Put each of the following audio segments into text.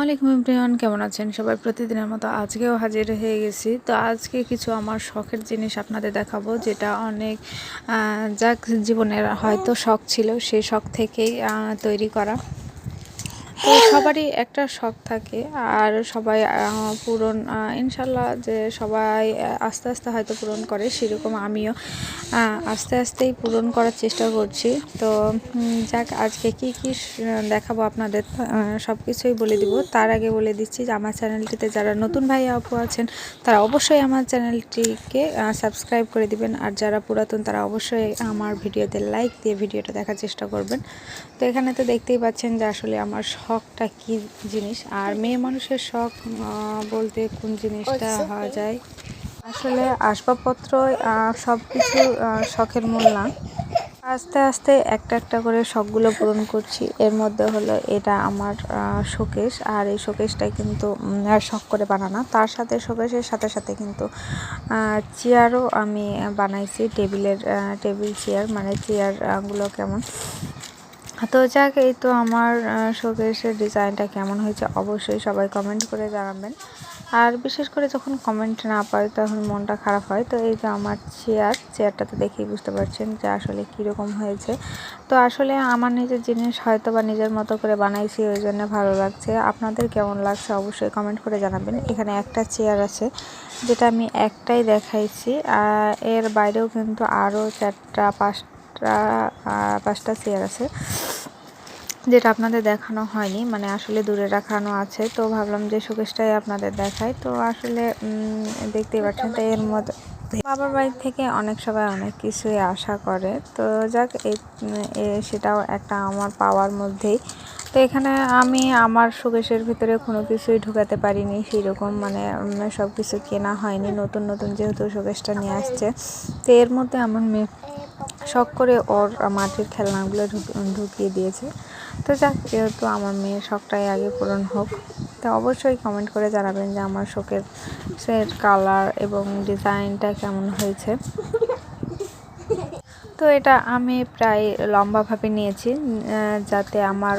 আলাইকুম এভরিওয়ান, কেমন আছেন সবাই? প্রতিদিনের মতো আজকেও হাজির হয়ে গেছি। তো আজকে কিছু আমার শখের জিনিস আপনাদের দেখাবো, যেটা অনেক যাক জীবনের হয়তো শখ ছিল, সেই শখ থেকেই তৈরি করা। তো সবারই একটা শখ থাকে আর সবাই পূরণ ইনশাল্লাহ যে সবাই আস্তে আস্তে হয়তো পূরণ করে সেরকম আমিও আস্তে আস্তেই পূরণ করার চেষ্টা করছি। তো যাক, আজকে কি কি দেখাবো আপনাদের সব কিছুই বলে দিব। তার আগে বলে দিচ্ছি যে আমার চ্যানেলটিতে যারা নতুন ভাই আপু আছেন, তারা অবশ্যই আমার চ্যানেলটিকে সাবস্ক্রাইব করে দিবেন। আর যারা পুরাতন, তারা অবশ্যই আমার ভিডিওতে লাইক দিয়ে ভিডিওটা দেখার চেষ্টা করবেন। তো এখানে তো দেখতেই পাচ্ছেন যে আসলে আমার শখটা কি জিনিস? আর মেয়ে মানুষের শখ বলতে কোন জিনিসটা হওয়া যায়? আসলে আসবাবপত্র সব কিছু শখের মূল না। আস্তে আস্তে একটা একটা করে শখগুলো পূরণ করছি। এর মধ্যে হলো এটা আমার শোকেশ। আর এই শোকেশটাই কিন্তু শখ করে বানানো। তার সাথে শোকেশের সাথে সাথে কিন্তু চেয়ারও আমি বানাইছি। টেবিলের টেবিল চেয়ার মানে চেয়ারগুলো কেমন? তো যাক, এই তো আমার শোকেসের ডিজাইনটা কেমন হয়েছে অবশ্যই সবাই কমেন্ট করে জানাবেন। আর বিশেষ করে যখন কমেন্ট না পাই তখন মনটা খারাপ হয়। তো এই যে আমার চেয়ার চেয়ারটা তো দেখেই বুঝতে পারছেন যে আসলে কীরকম হয়েছে। তো আসলে আমার নিজের জিনিস হয়তো বা নিজের মতো করে বানাইছি, ওই জন্য ভালো লাগছে। আপনাদের কেমন লাগছে অবশ্যই কমেন্ট করে জানাবেন। এখানে একটা চেয়ার আছে, যেটা আমি একটাই দেখাইছি। এর বাইরেও কিন্তু আরও চারটা, পাঁচটা পাঁচটা চেয়ার আছে। যেটা আপনাদের দেখানো হয়নি মানে আসলে দূরে রাখানো আছে, তো ভাবলাম যে শোকেসটাই আপনাদের দেখায় তো আসলে দেখতেই পাচ্ছেন, তো এর মধ্যে বাবার বাড়ি থেকে অনেক সবাই অনেক কিছুই আশা করে। তো যাক সেটাও একটা আমার পাওয়ার মধ্যেই। তো এখানে আমি আমার শোকেশের ভিতরে কোনো কিছুই ঢুকাতে পারিনি সেই রকম মানে সব কিছু কেনা হয়নি, নতুন নতুন যেহেতু শোকেশটা নিয়ে আসছে। তো এর মধ্যে আমার মেয়ে শখ করে ওর মাটির খেলনাগুলো ঢুকিয়ে দিয়েছে। তো যাক, যেহেতু আমার মেয়ের শখটাই আগে পূরণ হোক, তো অবশ্যই কমেন্ট করে জানাবেন যে আমার শখের সেট কালার এবং ডিজাইনটা কেমন হয়েছে। তো এটা আমি প্রায় লম্বাভাবে নিয়েছি যাতে আমার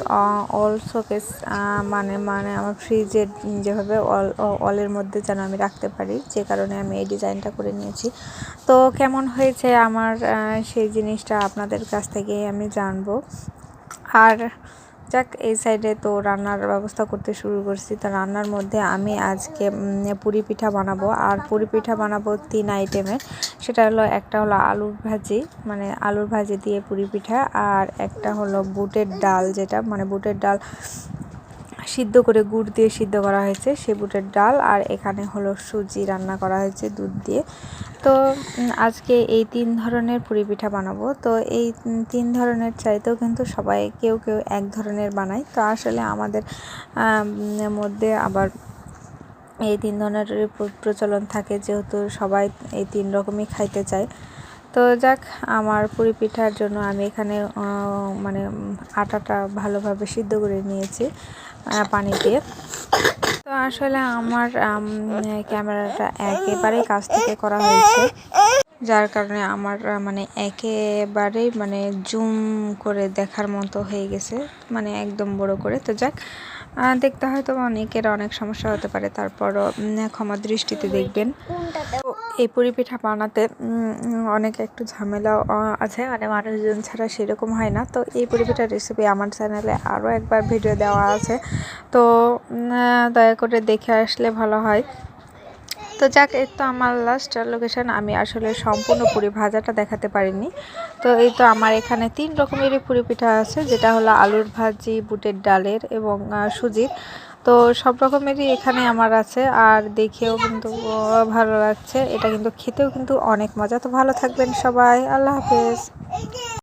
অল শোকেস মানে মানে আমার ফ্রিজের যেভাবে অল অলের মধ্যে যেন আমি রাখতে পারি, যে কারণে আমি এই ডিজাইনটা করে নিয়েছি। তো কেমন হয়েছে আমার সেই জিনিসটা আপনাদের কাছ থেকে আমি জানব। আর যাক, এই সাইডে তো রান্নার ব্যবস্থা করতে শুরু করছি। তো রান্নার মধ্যে আমি আজকে পুরি পিঠা বানাবো। আর পুরি পিঠা বানাবো তিন আইটেমের সেটা হলো, একটা হলো আলুর ভাজি মানে আলুর ভাজি দিয়ে পুরি পিঠা। আর একটা হলো বুটের ডাল যেটা মানে বুটের ডাল সিদ্ধ করে গুড় দিয়ে সিদ্ধ করা হয়েছে সে বুটের ডাল আর এখানে হলো সুজি রান্না করা হয়েছে দুধ দিয়ে। তো আজকে এই তিন ধরনের পুরি পিঠা বানাবো। তো এই তিন ধরনের চাইতেও কিন্তু সবাই কেউ কেউ এক ধরনের বানায়। তো আসলে আমাদের মধ্যে আবার এই তিন ধরনের প্রচলন থাকে যেহেতু সবাই এই তিন রকমই খাইতে চায়। তো যাক আমার পুরি পিঠার জন্য আমি এখানে মানে আটাটা ভালোভাবে সিদ্ধ করে নিয়েছি পানি দিয়ে। তো আসলে আমার ক্যামেরাটা একেবারেই কাছ থেকে করা হয়েছে। যার কারণে আমার মানে একেবারেই মানে জুম করে দেখার মতো হয়ে গেছে মানে একদম বড় করে। তো যাক দেখতে হয়তো অনেকের অনেক সমস্যা হতে পারে তারপরও ক্ষমা দৃষ্টিতে দেখবেন। তো এই পুরি পিঠা বানাতে অনেক একটু ঝামেলাও আছে। মানে মানুষজন ছাড়া সেরকম হয় না। তো এই পুরি পিঠার রেসিপি আমার চ্যানেলে আরও একবার ভিডিও দেওয়া আছে। তো দয়া করে দেখে আসলে ভালো হয়। তো যাক, এই তো আমার লাস্ট লোকেশান আমি আসলে সম্পূর্ণ পুরি ভাজাটা দেখাতে পারিনি। তো এই তো আমার এখানে তিন রকমেরই পুরি পিঠা আছে। যেটা হলো আলুর ভাজি, বুটের ডালের এবং সুজির। তো সব রকমেরই এখানে আমার আছে, আর দেখেও কিন্তু ভালো লাগছে। এটা কিন্তু খেতেও কিন্তু অনেক মজা। তো ভালো থাকবেন সবাই। আল্লাহ হাফেজ।